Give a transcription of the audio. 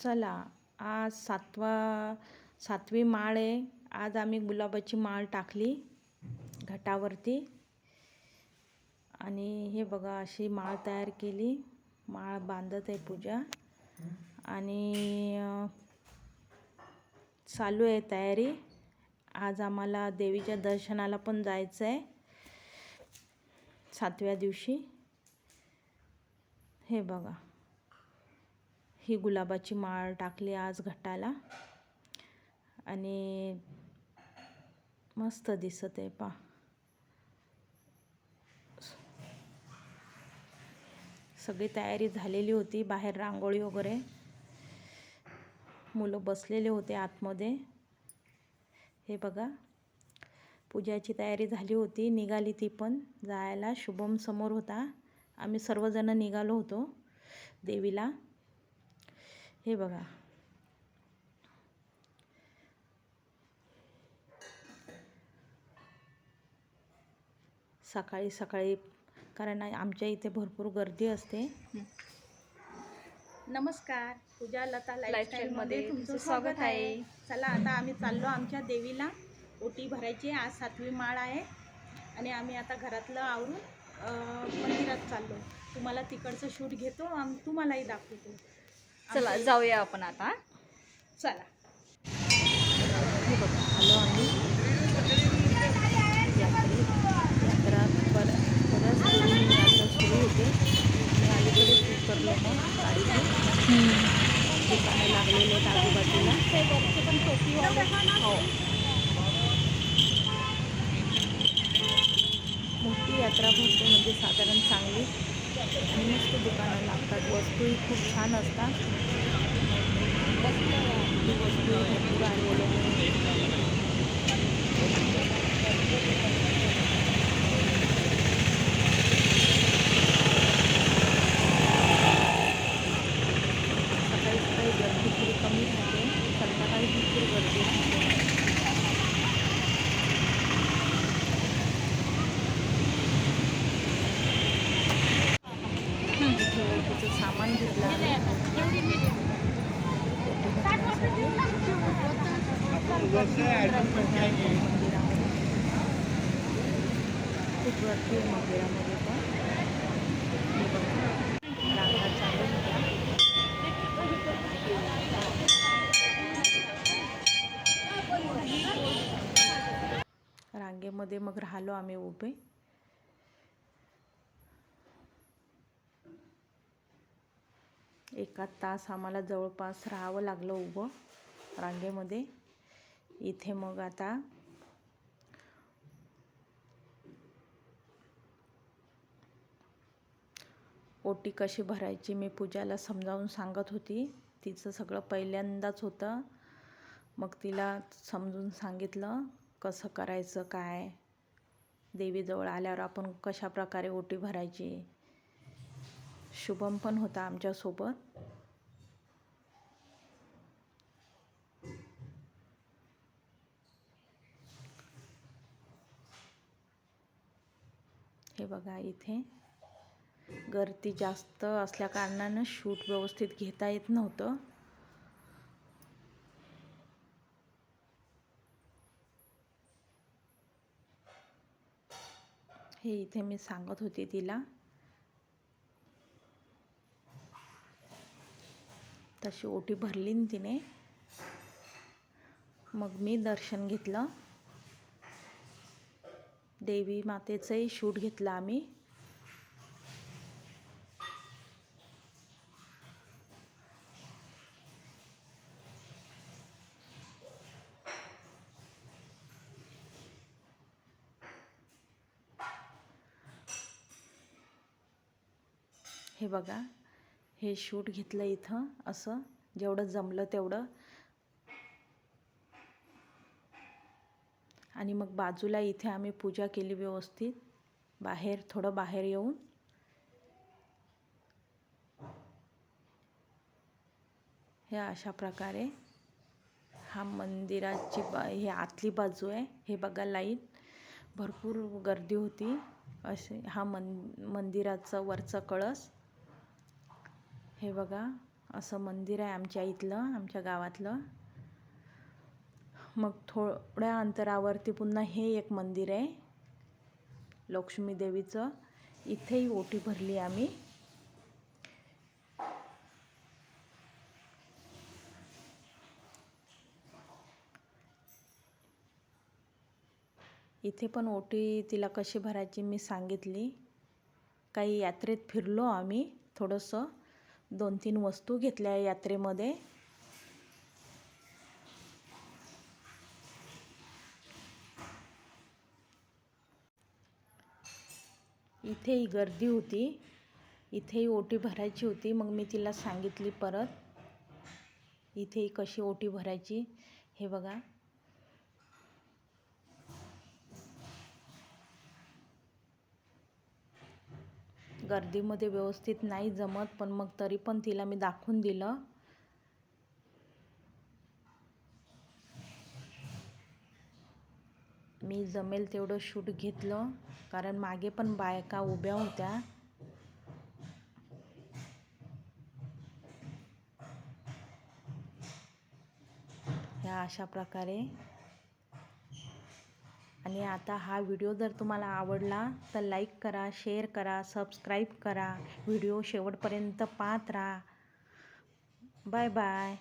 चला आज सातवा सातवी माळ आहे. आज आम्ही गुलाबाची माळ टाकली घटावरती. आणि हे बघा अशी माळ तयार केली. माळ बांधत आहे पूजा. आणि चालू आहे तयारी. आज आम्हाला देवीच्या दर्शनाला पण जायचं आहे. सातव्या दिवशी. हे बघा. ही गुलाबाची माळ टाकली आज घटाला आणि मस्त दिसत आहे पा सगळी तयारी झालेली होती बाहेर रांगोळी वगैरे. मुलं बसलेले होते आतमध्ये. हे बघा पूजाची तयारी झाली होती निघाली ती पण. जायला शुभम समोर होता. आम्ही सर्वजण निघालो होतो देवीला. हे बघा. सकाळी सकाळी कारण आमच्या इथे भरपूर गर्दी असते. नमस्कार. पूजा लता लाईफस्टाईलमध्ये तुमचं स्वागत आहे. चला आता आम्ही चाललो आमच्या देवीला. ओटी भरायची आज सातवी माळ आहे. आणि आम्ही आता घरातलं आवरून मंदिरात चाललो. तुम्हाला तिकडचं शूट घेतो. आम तुम्हालाही दाखवतो. चला जाऊया आपण आता चला. हे आलो आम्ही यात्रेत यात्रा पर परत सुरू यात्रा सुरू होते. मी अलीकडे शूट करलो मग गाडीचे दुकानं लागलेले आहेत आजूबाजूला. हो. मोठी यात्रा भरते म्हणजे साधारण चांगली. आणि दुकानं लागतात. वस्तूही खूप छान असतात. वस्तू भरपूर आलेल्या सकाळी सकाळी गर्दी थोडी कमी राहते संध्याकाळी भरपूर गर्दी राहते सामान घेतलं खूप गर्दी मंदिरामध्ये पण. रांगेमध्ये मग राहिलो आम्ही उभे. एका तास आम्हाला जवळपास राहावं लागलं उभं रांगेमध्ये. इथे मग आता ओटी कशी भरायची मी पूजाला समजावून सांगत होती. तिचं सगळं पहिल्यांदाच होतं. मग तिला समजून सांगितलं कसं करायचं काय? देवीजवळ आल्यावर आपण कशा प्रकारे ओटी भरायची? शुभम पण होता आमच्यासोबत हे बघा इथे. गर्दी जास्त असल्या कारणानं शूट व्यवस्थित घेता येत नव्हतं. हे इथे मी सांगत होते तिला. तशी ओटी भरली तिने. मग मी दर्शन घेतलं. देवी मातेचंही शूट घेतलं आम्ही. हे बघा. हे शूट घेतलं इथं असं. जेवढं जमलं तेवढं. आणि मग बाजूला इथे आम्ही पूजा केली व्यवस्थित. बाहेर थोडं बाहेर येऊन. हे अशा प्रकारे. हा मंदिराची बा हे आतली बाजू आहे. हे बघा लाईन भरपूर गर्दी होती. असे हा मन मंदिराचा वरचा कळस. हे बघा असं मंदिर आहे आमच्या इथलं आमच्या गावातलं. मग थोड्या अंतरावरती पुन्हा हे एक मंदिर आहे लक्ष्मी देवीचं. इथेही ओटी भरली आम्ही. इथे पण ओटी तिला कशी भरायची मी सांगितली. काही यात्रेत फिरलो आम्ही थोडंसं. दोन तीन वस्तू घेतल्या यात्रेमध्ये. इथेही गर्दी होती. इथेही ओटी भरायची होती. मग मी तिला सांगितली परत. इथेही कशी ओटी भरायची हे बघा. गर्दीमध्ये व्यवस्थित नाही जमत पण मग तरी पण तिला मी दाखवून दिलं. मी जमेल तेवढं शूट घेतलं कारण मागे पण बायका उभ्या होत्या. ह्या अशा प्रकारे आणि आता हा व्हिडिओ जर तुम्हाला आवडला तर लाईक करा शेअर करा सबस्क्राईब करा. व्हिडिओ शेवटपर्यंत पाहत राहा. Bye bye.